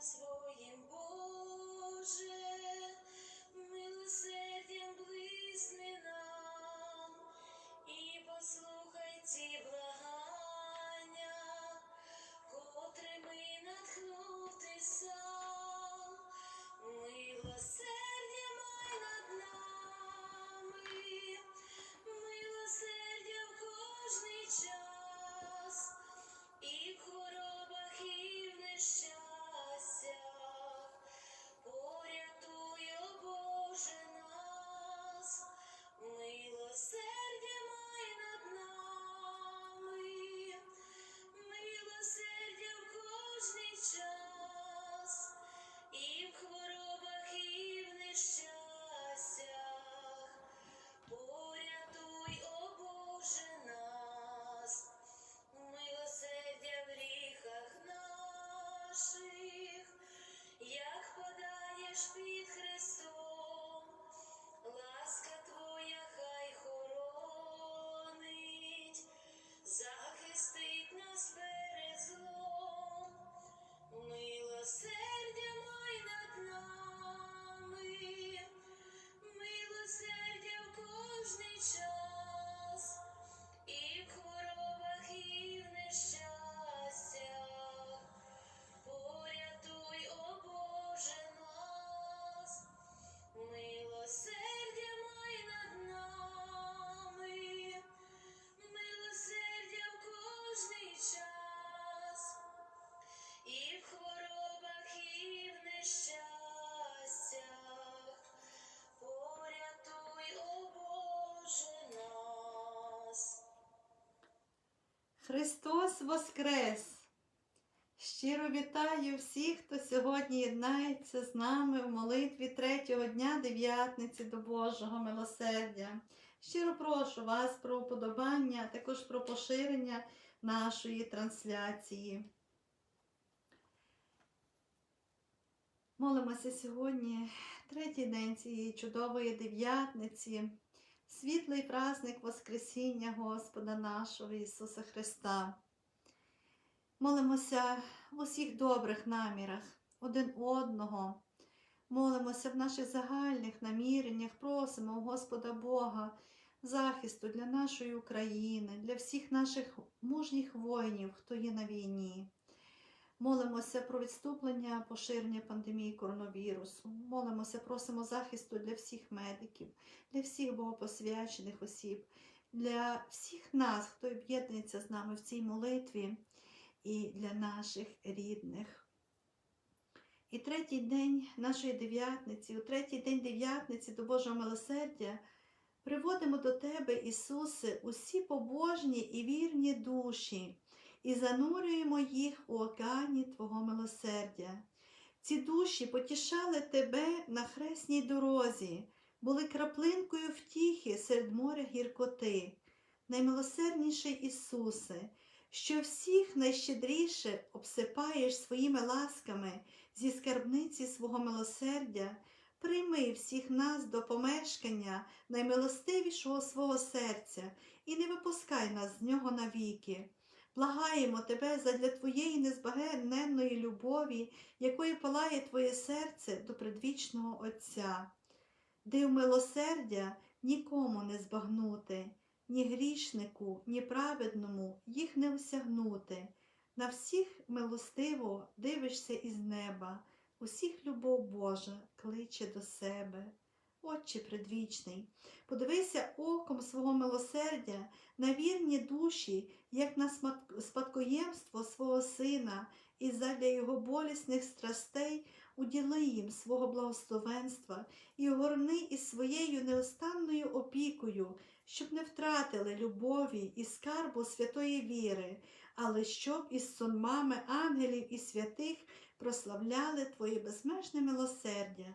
своїм, Боже, милосердям блисни нам і послухай ці благання, котрими натхнутися, милосердя Христос Воскрес! Щиро вітаю всіх, хто сьогодні єднається з нами в молитві третього дня дев'ятниці до Божого милосердя. Щиро прошу вас про уподобання, а також про поширення нашої трансляції. Молимося сьогодні, третій день цієї чудової дев'ятниці, світлий праздник Воскресіння Господа нашого Ісуса Христа. Молимося в усіх добрих намірах один одного. Молимося в наших загальних наміреннях, просимо у Господа Бога захисту для нашої України, для всіх наших мужніх воїнів, хто є на війні. Молимося про відступлення поширення пандемії коронавірусу. Молимося, просимо захисту для всіх медиків, для всіх богопосвячених осіб, для всіх нас, хто об'єднується з нами в цій молитві, і для наших рідних. І третій день нашої дев'ятниці, у третій день дев'ятниці до Божого милосердя приводимо до Тебе, Ісусе, усі побожні і вірні душі і занурюємо їх у океані Твого милосердя. Ці душі потішали Тебе на хресній дорозі, були краплинкою втіхи серед моря гіркоти. Наймилосердніший Ісусе, що всіх найщедріше обсипаєш своїми ласками зі скарбниці свого милосердя, прийми всіх нас до помешкання наймилостивішого свого серця і не випускай нас з нього навіки. Благаємо тебе задля Твоєї незбагненної любові, якою палає Твоє серце до предвічного Отця. Див милосердя нікому не збагнути, ні грішнику, ні праведному їх не осягнути. На всіх милостиво дивишся із неба, усіх любов Божа кличе до себе. Отче предвічний, подивися оком свого милосердя на вірні душі, як на спадкоємство свого сина, і задля його болісних страстей уділи їм свого благословенства і огорни із своєю неостанною опікою, щоб не втратили любові і скарбу святої віри, але щоб із сонмами ангелів і святих прославляли Твоє безмежне милосердя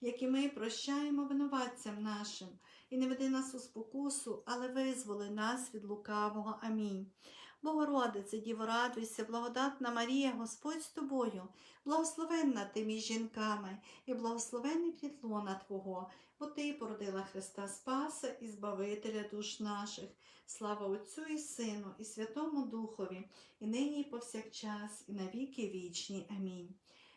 як і ми прощаємо винуватцям нашим, і не веди нас у спокусу, але визволи нас від лукавого. Амінь. Богородице, Діво, радуйся, благодатна Марія, Господь з тобою, благословенна ти між жінками, і благословенний плід лона Твого, бо Ти породила Христа Спаса і Збавителя душ наших. Слава Отцю і Сину, і Святому Духові, і нині, і повсякчас, і на віки вічні. Амінь.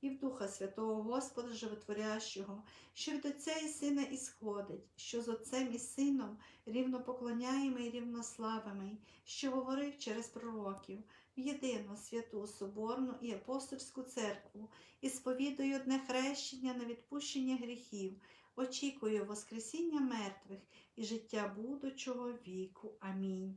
І в Духа Святого Господа Животворящого, що від Отця і Сина ісходить, що з Отцем і Сином рівно поклоняємо і рівнославимий, що говорив через пророків, в єдину святу Соборну і апостольську церкву, і сповідую одне хрещення на відпущення гріхів, очікую Воскресіння мертвих і життя будучого віку. Амінь.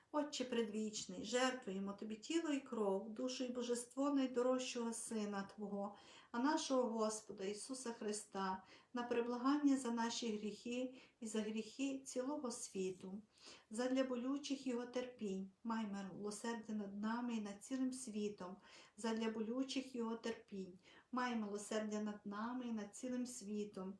Отче предвічний, жертвуємо тобі тіло і кров, душу і божество найдорожчого Сина Твого, а нашого Господа Ісуса Христа, на приблагання за наші гріхи і за гріхи цілого світу, задля болючих Його терпінь, май милосердя над нами і над цілим світом, задля болючих Його терпінь, май милосердя над нами і над цілим світом,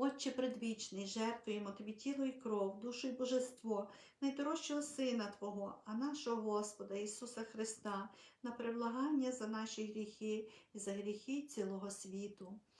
Отче предвічний, жертвуємо тобі тіло і кров, душу і божество, найдорожчого Сина Твого, а нашого Господа Ісуса Христа, на приблагання за наші гріхи і за гріхи цілого світу,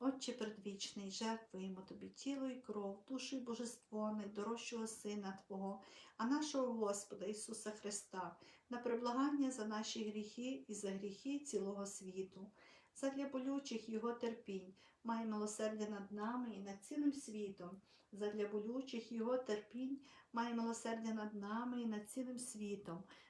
Отче предвічний, жертвуємо тобі тіло і кров, душу і божество найдорожчого Сина Твого, а нашого Господа Ісуса Христа, на приблагання за наші гріхи і за гріхи цілого світу, задля болючих Його терпінь, май милосердя над нами і над цілим світом, задля болючих Його терпінь, май милосердя над нами і над цілим світом,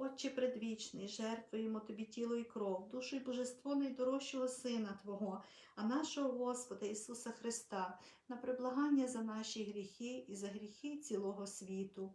Отче предвічний, жертвуємо тобі тіло і кров, душу і божество найдорожчого Сина Твого, а нашого Господа Ісуса Христа, на приблагання за наші гріхи і за гріхи цілого світу.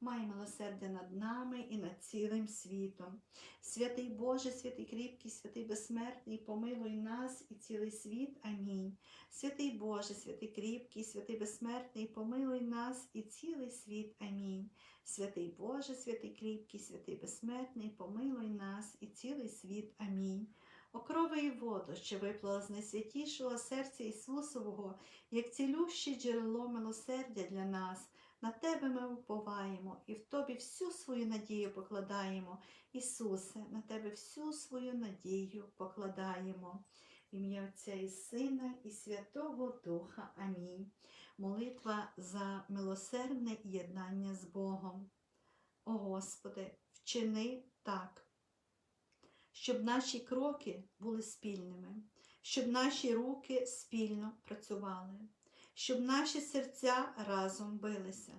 май милосердя над нами і над цілим світом. Святий Боже, святий кріпкий, святий безсмертний, помилуй нас і цілий світ. Амінь. Святий Боже, святий кріпкий, святий безсмертний, помилуй нас і цілий світ. Амінь. Святий Боже, святий кріпкий, святий безсмертний, помилуй нас і цілий світ. Амінь. Окрови і воду, що виплала з найсвятішого серця Ісусового, як цілюще джерело милосердя для нас. На Тебе ми уповаємо і в Тобі всю свою надію покладаємо. Ісусе, на Тебе всю свою надію покладаємо. В ім'я Отця і Сина, і Святого Духа. Амінь. Молитва за милосердне єднання з Богом. О Господи, вчини так, щоб наші кроки були спільними, щоб наші руки спільно працювали, щоб наші серця разом билися,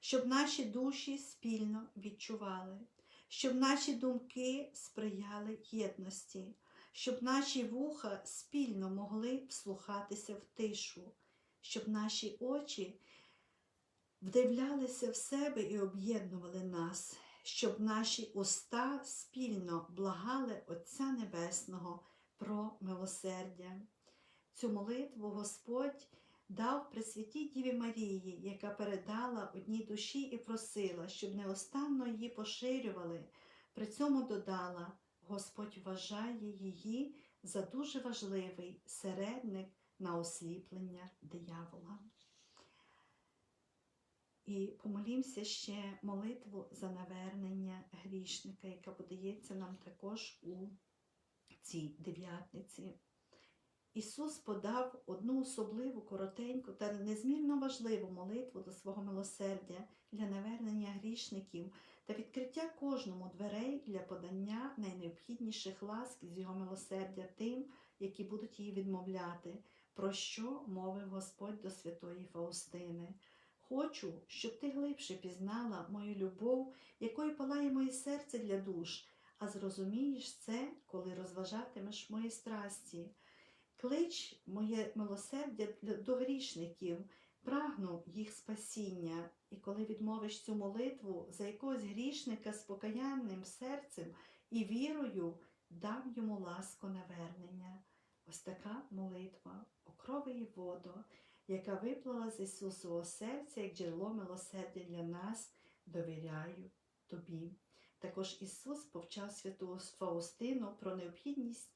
щоб наші душі спільно відчували, щоб наші думки сприяли єдності, щоб наші вуха спільно могли вслухатися в тишу, щоб наші очі вдивлялися в себе і об'єднували нас, щоб наші уста спільно благали Отця Небесного про милосердя. Цю молитву Господь дав Пресвятій Діві Марії, яка передала одній душі і просила, щоб неостанно її поширювали. При цьому додала, Господь вважає її за дуже важливий середник на осліплення диявола. І помолімося ще молитву за навернення грішника, яка подається нам також у цій дев'ятниці. Ісус подав одну особливу, коротеньку та незмірно важливу молитву до свого милосердя для навернення грішників та відкриття кожному дверей для подання найнеобхідніших ласк з його милосердя тим, які будуть її відмовляти, про що мовив Господь до святої Фаустини. Хочу, щоб ти глибше пізнала мою любов, якою палає моє серце для душ, а зрозумієш це, коли розважатимеш мої страсті. Клич моє милосердя до грішників, прагну їх спасіння. І коли відмовиш цю молитву за якогось грішника з покаянним серцем і вірою, дам йому ласку навернення. Ось така молитва, окрови і воду, яка виплала з Ісусового серця як джерело милосердя для нас, довіряю тобі. Також Ісус повчав святу Фаустину про необхідність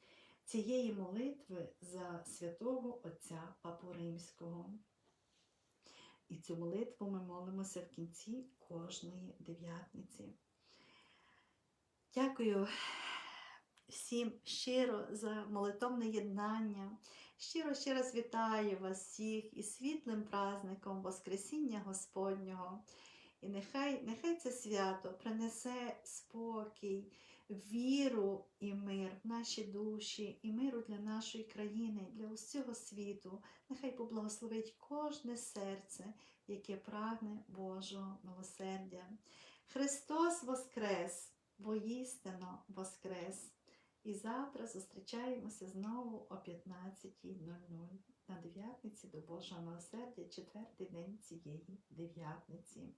цієї молитви за святого Отця Папу Римського. І цю молитву ми молимося в кінці кожної дев'ятниці. Дякую всім щиро за молитовне єднання. Щиро ще раз вітаю вас всіх із світлим праздником Воскресіння Господнього. І нехай, нехай це свято принесе спокій, віру і мир в наші душі, і миру для нашої країни, для усього світу. Нехай поблагословить кожне серце, яке прагне Божого милосердя. Христос Воскрес! Воістину Воскрес! І завтра зустрічаємося знову о 15.00 на дев'ятниці до Божого милосердя, четвертий день цієї дев'ятниці.